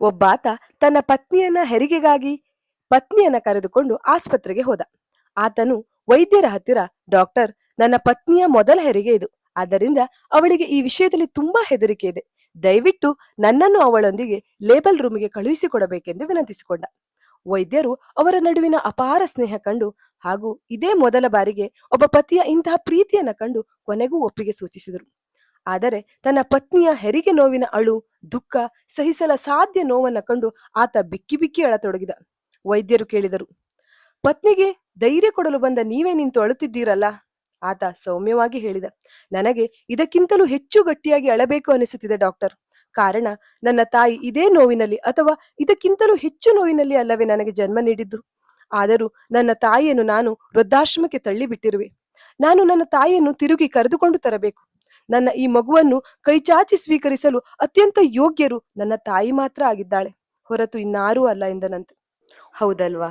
ಒಬ್ಬಾತ ತನ್ನ ಪತ್ನಿಯನ್ನ ಹೆರಿಗೆಗಾಗಿ ಪತ್ನಿಯನ್ನ ಕರೆದುಕೊಂಡು ಆಸ್ಪತ್ರೆಗೆ ಹೋದ. ಆತನು ವೈದ್ಯರ ಹತ್ತಿರ, ಡಾಕ್ಟರ್, ನನ್ನ ಪತ್ನಿಯ ಮೊದಲ ಹೆರಿಗೆ ಇದು. ಆದ್ದರಿಂದ ಅವಳಿಗೆ ಈ ವಿಷಯದಲ್ಲಿ ತುಂಬಾ ಹೆದರಿಕೆ ಇದೆ. ದಯವಿಟ್ಟು ನನ್ನನ್ನು ಅವಳೊಂದಿಗೆ ಲೇಬಲ್ ರೂಮಿಗೆ ಕಳುಹಿಸಿಕೊಡಬೇಕೆಂದು ವಿನಂತಿಸಿಕೊಂಡ ವೈದ್ಯರು ಅವರ ನಡುವಿನ ಅಪಾರ ಸ್ನೇಹ ಕಂಡು ಹಾಗೂ ಇದೇ ಮೊದಲ ಬಾರಿಗೆ ಒಬ್ಬ ಪತಿಯ ಇಂತಹ ಪ್ರೀತಿಯನ್ನ ಕಂಡು ಕೊನೆಗೂ ಒಪ್ಪಿಗೆ ಸೂಚಿಸಿದರು. ಆದರೆ ತನ್ನ ಪತ್ನಿಯ ಹೆರಿಗೆ ನೋವಿನ ಅಳು ದುಃಖ ಸಹಿಸಲ ಸಾಧ್ಯ ನೋವನ್ನ ಕಂಡು ಆತ ಬಿಕ್ಕಿ ಬಿಕ್ಕಿ ಅಳತೊಡಗಿದ. ವೈದ್ಯರು ಕೇಳಿದರು, ಪತ್ನಿಗೆ ಧೈರ್ಯ ಕೊಡಲು ಬಂದ ನೀವೇ ನಿಂತು ಅಳುತ್ತಿದ್ದೀರಲ್ಲ? ಆತ ಸೌಮ್ಯವಾಗಿ ಹೇಳಿದ, ನನಗೆ ಇದಕ್ಕಿಂತಲೂ ಹೆಚ್ಚು ಗಟ್ಟಿಯಾಗಿ ಅಳಬೇಕು ಅನಿಸುತ್ತಿದೆ ಡಾಕ್ಟರ್. ಕಾರಣ, ನನ್ನ ತಾಯಿ ಇದೇ ನೋವಿನಲ್ಲಿ ಅಥವಾ ಇದಕ್ಕಿಂತಲೂ ಹೆಚ್ಚು ನೋವಿನಲ್ಲಿ ಅಲ್ಲವೇ ನನಗೆ ಜನ್ಮ ನೀಡಿದ್ದು. ಆದರೂ ನನ್ನ ತಾಯಿಯನ್ನು ನಾನು ವೃದ್ಧಾಶ್ರಮಕ್ಕೆ ತಳ್ಳಿಬಿಟ್ಟಿರುವೆ. ನಾನು ನನ್ನ ತಾಯಿಯನ್ನು ತಿರುಗಿ ಕರೆದುಕೊಂಡು ತರಬೇಕು. ನನ್ನ ಈ ಮಗುವನ್ನು ಕೈಚಾಚಿ ಸ್ವೀಕರಿಸಲು ಅತ್ಯಂತ ಯೋಗ್ಯರು ನನ್ನ ತಾಯಿ ಮಾತ್ರ ಆಗಿದ್ದಾಳೆ. ಹೊರತು ಇನ್ನಾರೂ ಅಲ್ಲ ಎಂದನಂತೆ. ಹೌದಲ್ವಾ?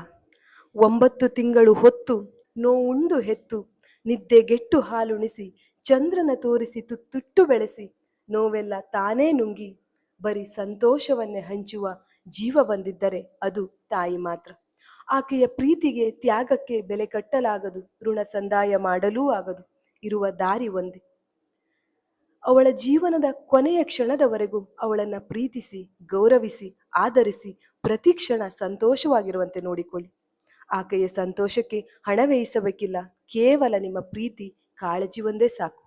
ಒಂಬತ್ತು ತಿಂಗಳು ಹೊತ್ತು ನೋವುಂಡು ಹೆತ್ತು ನಿದ್ದೆಗೆಟ್ಟು ಹಾಲುಣಿಸಿ, ಚಂದ್ರನ ತೋರಿಸಿ ತುತ್ತುಟ್ಟು ಬೆಳೆಸಿ, ನೋವೆಲ್ಲ ತಾನೇ ನುಂಗಿ, ಬರೀ ಸಂತೋಷವನ್ನೇ ಹಂಚುವ ಜೀವ ಬಂದಿದ್ದರೆ ಅದು ತಾಯಿ ಮಾತ್ರ. ಆಕೆಯ ಪ್ರೀತಿಗೆ ತ್ಯಾಗಕ್ಕೆ ಬೆಲೆ ಕಟ್ಟಲಾಗದು, ಋಣ ಸಂದಾಯ ಮಾಡಲೂ ಆಗದು, ಇರುವ ದಾರಿ ಒಂದೇ. ಅವಳ ಜೀವನದ ಕೊನೆಯ ಕ್ಷಣದವರೆಗೂ ಅವಳನ್ನ ಪ್ರೀತಿಸಿ, ಗೌರವಿಸಿ, ಆಧರಿಸಿ ಪ್ರತಿ ಕ್ಷಣ ಸಂತೋಷವಾಗಿರುವಂತೆ ನೋಡಿಕೊಳ್ಳಿ. ಆಕೆಯ ಸಂತೋಷಕ್ಕೆ ಹಣ ವ್ಯಯಿಸಬೇಕಿಲ್ಲ. ಕೇವಲ ನಿಮ್ಮ ಪ್ರೀತಿ, ಕಾಳಜಿ ಒಂದೇ ಸಾಕು.